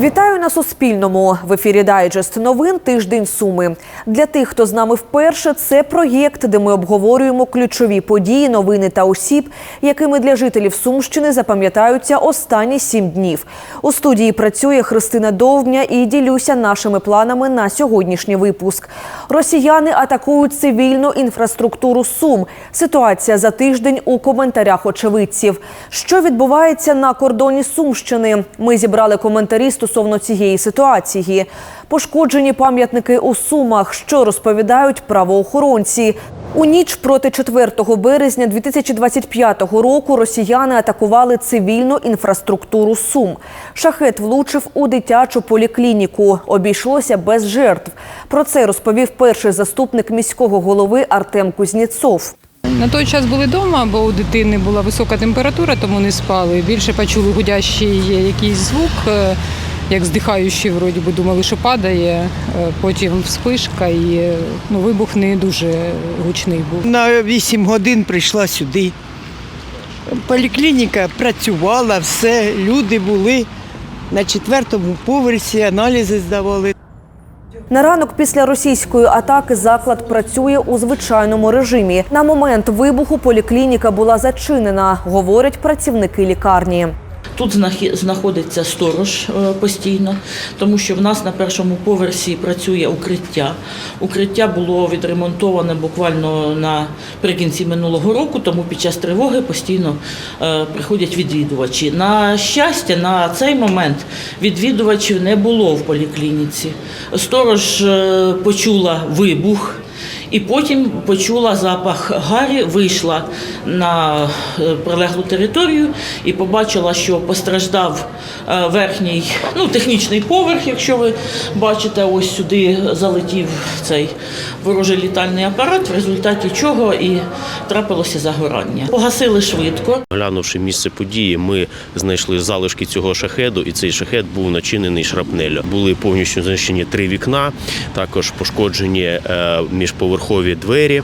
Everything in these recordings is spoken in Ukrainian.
Вітаю на Суспільному. В ефірі Дайджест новин Тиждень Суми. Для тих, хто з нами вперше, це проєкт, де ми обговорюємо ключові події, новини та осіб, якими для жителів Сумщини запам'ятаються останні сім днів. У студії працює Христина Довбня і ділюся нашими планами на сьогоднішній випуск. Росіяни атакують цивільну інфраструктуру Сум. Ситуація за тиждень у коментарях очевидців. Що відбувається на кордоні Сумщини? Ми зібрали коментарі стосовно цієї ситуації. Пошкоджені пам'ятники у Сумах, що розповідають правоохоронці. У ніч проти 4 березня 2025 року росіяни атакували цивільну інфраструктуру Сум. Шахет влучив у дитячу поліклініку. Обійшлося без жертв. Про це розповів перший заступник міського голови Артем Кузніцов. На той час були вдома, бо у дитини була висока температура, тому не спали. Більше почули гудящий якийсь звук, як здихаючий, вроді би думали, що падає. Е, Потім вспишка і ну, вибух не дуже гучний був. На 8 годин прийшла сюди. Поліклініка працювала, все, люди були на четвертому поверсі, аналізи здавали. На ранок після російської атаки заклад працює у звичайному режимі. На момент вибуху поліклініка була зачинена, говорять працівники лікарні. Тут знаходиться сторож е, постійно, тому що в нас на першому поверсі працює укриття. Укриття було відремонтоване буквально наприкінці минулого року, тому під час тривоги постійно е, приходять відвідувачі. На щастя, на цей момент відвідувачів не було в поліклініці. Сторож е, почула вибух. І потім почула запах гарі, вийшла на е, прилеглу територію і побачила, що постраждав е, верхній, ну, технічний поверх, якщо ви бачите, ось сюди залетів цей ворожий літальний апарат, в результаті чого і трапилося загорання. Погасили швидко. Глянувши місце події, ми знайшли залишки цього шахеду, і цей шахет був начинений шрапнелю. Були повністю знищені три вікна, також пошкоджені е, міжповерхові двері,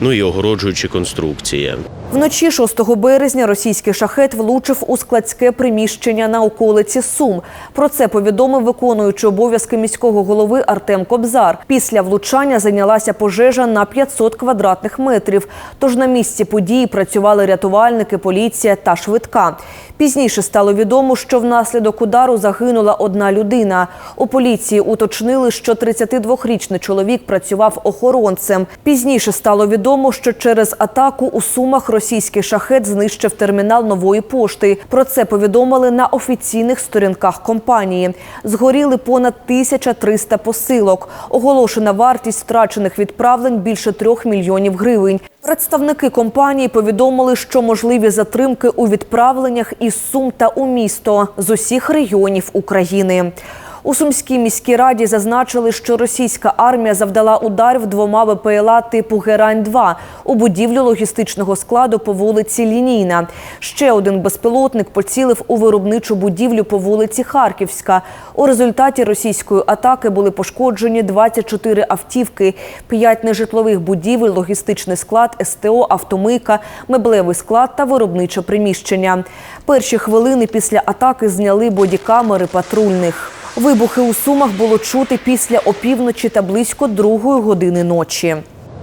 ну і огороджуючі конструкції. Вночі 6 березня російський шахет влучив у складське приміщення на околиці Сум. Про це повідомив виконуючий обов'язки міського голови Артем Кобзар. Після влучання зайнялася пожежа на 500 квадратних метрів. Тож на місці події працювали рятувальники, поліція та швидка. Пізніше стало відомо, що внаслідок удару загинула одна людина. У поліції уточнили, що 32-річний чоловік працював охоронцем. Пізніше стало відомо, що через атаку у Сумах російський шахет знищив термінал нової пошти. Про це повідомили на офіційних сторінках компанії. Згоріли понад 1300 посилок. Оголошена вартість втрачених відправлень більше трьох мільйонів гривень. Представники компанії повідомили, що можливі затримки у відправленнях із Сум та у місто з усіх регіонів України. У Сумській міській раді зазначили, що російська армія завдала ударів двома ВПЛА типу Герань-2 у будівлю логістичного складу по вулиці Лінійна. Ще один безпілотник поцілив у виробничу будівлю по вулиці Харківська. У результаті російської атаки були пошкоджені 24 автівки, 5 нежитлових будівель, логістичний склад, СТО, автомийка, меблевий склад та виробниче приміщення. Перші хвилини після атаки зняли бодікамери патрульних. Вибухи у Сумах було чути після опівночі та близько другої години ночі.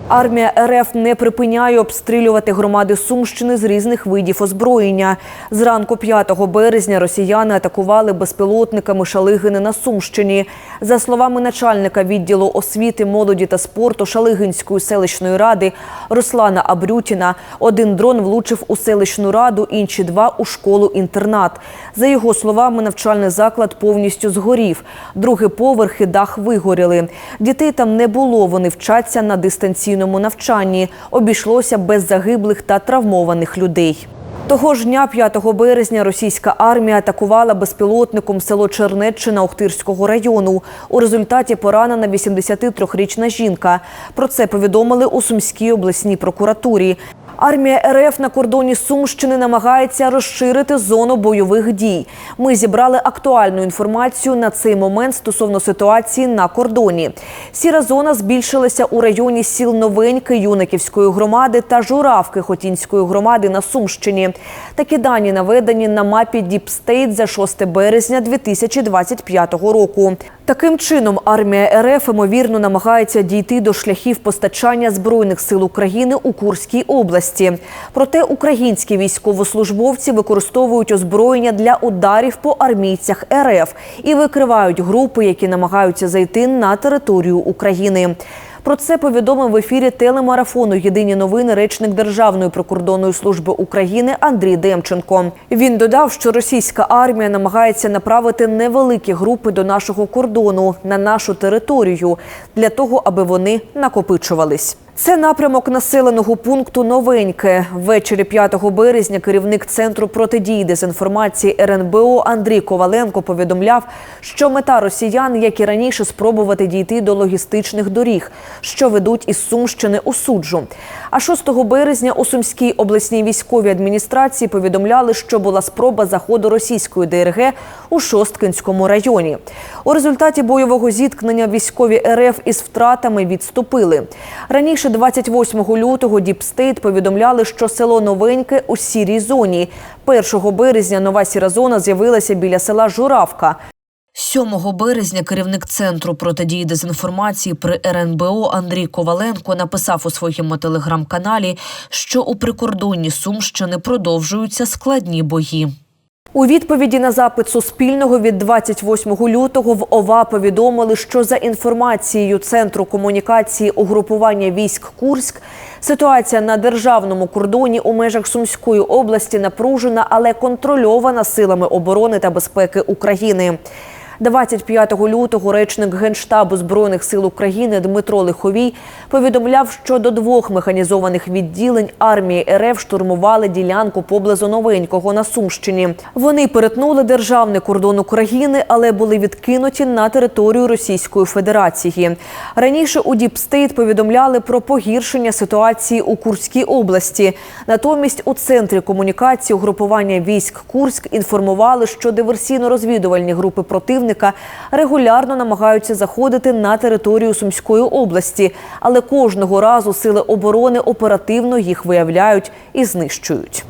Армія РФ не припиняє обстрілювати громади Сумщини з різних видів озброєння. Зранку 5 березня росіяни атакували безпілотниками Шалигини на Сумщині. За словами начальника відділу освіти, молоді та спорту Шалигинської селищної ради Руслана Абрютіна, один дрон влучив у селищну раду, інші два у школу-інтернат. За його словами, навчальний заклад повністю згорів. Другий поверх і дах вигоріли. Дітей там не було. Вони вчаться на дистанційному навчанні. Обійшлося без загиблих та травмованих людей. Того ж дня, 5 березня, російська армія атакувала безпілотником село Чернеччина Охтирського району. У результаті поранена 83-річна жінка. Про це повідомили у Сумській обласній прокуратурі. Армія РФ на кордоні Сумщини намагається розширити зону бойових дій. Ми зібрали актуальну інформацію на цей момент стосовно ситуації на кордоні. Сіра зона збільшилася у районі сіл Новеньки Юниківської громади та Журавки Хотінської громади на Сумщині. Такі дані наведені на мапі Діпстейт за 6 березня 2025 року. Таким чином, армія РФ ймовірно намагається дійти до шляхів постачання збройних сил України у Курській області. Проте українські військовослужбовці використовують озброєння для ударів по армійцях РФ і викривають групи, які намагаються зайти на територію України. Про це повідомив в ефірі телемарафону Єдині новини речник Державної прикордонної служби України Андрій Демченко. Він додав, що російська армія намагається направити невеликі групи до нашого кордону на нашу територію для того, аби вони накопичувались. Це напрямок населеного пункту Новеньке. Ввечері 5 березня керівник центру протидії дезінформації РНБО Андрій Коваленко повідомляв, що мета росіян, як і раніше, спробувати дійти до логістичних доріг, що ведуть із Сумщини у суджу. А 6 березня у Сумській обласній військовій адміністрації повідомляли, що була спроба заходу російської ДРГ у Шосткинському районі. У результаті бойового зіткнення військові РФ із втратами відступили. Раніше, 28 лютого, Діпстейт повідомляли, що село Новеньке у сірій зоні. 1 березня нова сіра зона з'явилася біля села Журавка. 7 березня керівник центру протидії дезінформації при РНБО Андрій Коваленко написав у своєму телеграм-каналі, що у прикордонні Сумщини продовжуються складні бої. У відповіді на запит Суспільного від 28 лютого в ОВА повідомили, що за інформацією Центру комунікації угрупування військ Курськ, ситуація на державному кордоні у межах Сумської області напружена, але контрольована силами оборони та безпеки України. 25 лютого речник Генштабу Збройних сил України Дмитро Лиховій повідомляв, що до двох механізованих відділень армії РФ штурмували ділянку поблизу Новенького на Сумщині. Вони перетнули державний кордон України, але були відкинуті на територію Російської Федерації. Раніше у Діпстейт повідомляли про погіршення ситуації у Курській області. Натомість у центрі комунікації угрупування військ Курськ інформували, що диверсійно-розвідувальні групи противника регулярно намагаються заходити на територію Сумської області, але кожного разу сили оборони оперативно їх виявляють і знищують.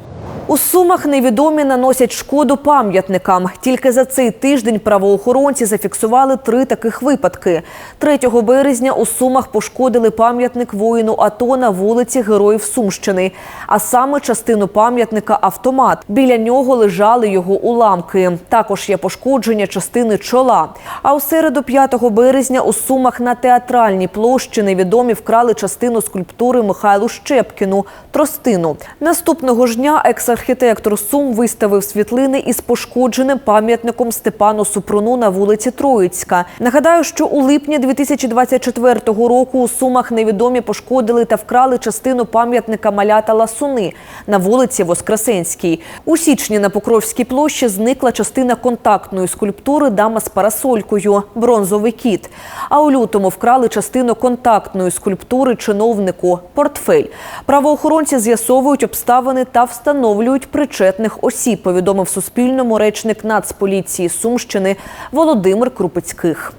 У Сумах невідомі наносять шкоду пам'ятникам. Тільки за цей тиждень правоохоронці зафіксували три таких випадки. 3 березня у Сумах пошкодили пам'ятник воїну АТО на вулиці Героїв Сумщини, а саме частину пам'ятника автомат. Біля нього лежали його уламки. Також є пошкодження частини чола. А у середу 5 березня у Сумах на театральній площі невідомі вкрали частину скульптури Михайлу Щепкіну тростину. Наступного ж дня екс-архітектор Сум виставив світлини із пошкодженим пам'ятником Степану Супруну на вулиці Троїцька. Нагадаю, що у липні 2024 року у Сумах невідомі пошкодили та вкрали частину пам'ятника малята Ласуни на вулиці Воскресенській. У січні на Покровській площі зникла частина контактної скульптури Дама з парасолькою бронзовий кіт. А у лютому вкрали частину контактної скульптури чиновнику портфель. Правоохоронці з'ясовують обставини та встановлюють причетних осіб. Повідомив Суспільному речник Нацполіції Сумщини Володимир Крупицьких.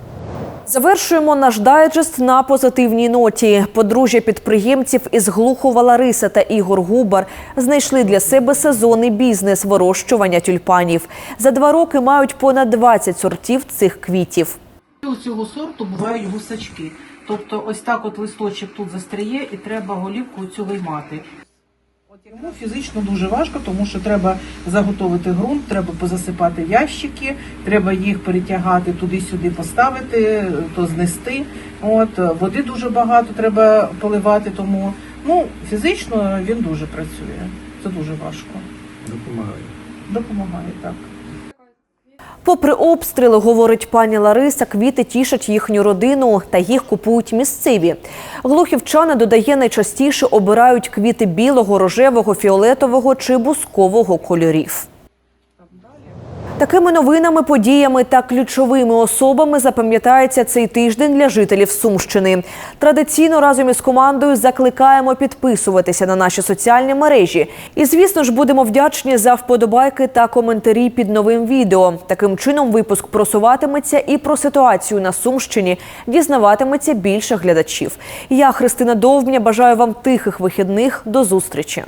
Завершуємо наш дайджест на позитивній ноті. Подружжя підприємців із Глухова Лариса та Ігор Губар знайшли для себе сезонний бізнес вирощування тюльпанів. За два роки мають понад 20 сортів цих квітів. У цього сорту бувають гусачки. Тобто ось так от листочок тут застряє і треба голівку цю виймати. Йому фізично дуже важко, тому що треба заготовити ґрунт, треба позасипати ящики, треба їх перетягати туди-сюди, поставити, то знести. От води дуже багато треба поливати, тому ну фізично він дуже працює. Це дуже важко. Допомагає. Допомагає так. Попри обстріли, говорить пані Лариса, квіти тішать їхню родину та їх купують місцеві. Глухівчани додає, найчастіше обирають квіти білого, рожевого, фіолетового чи бускового кольорів. Такими новинами, подіями та ключовими особами запам'ятається цей тиждень для жителів Сумщини. Традиційно разом із командою закликаємо підписуватися на наші соціальні мережі. І, звісно ж, будемо вдячні за вподобайки та коментарі під новим відео. Таким чином, випуск просуватиметься і про ситуацію на Сумщині дізнаватиметься більше глядачів. Я Христина Довбня бажаю вам тихих вихідних. До зустрічі.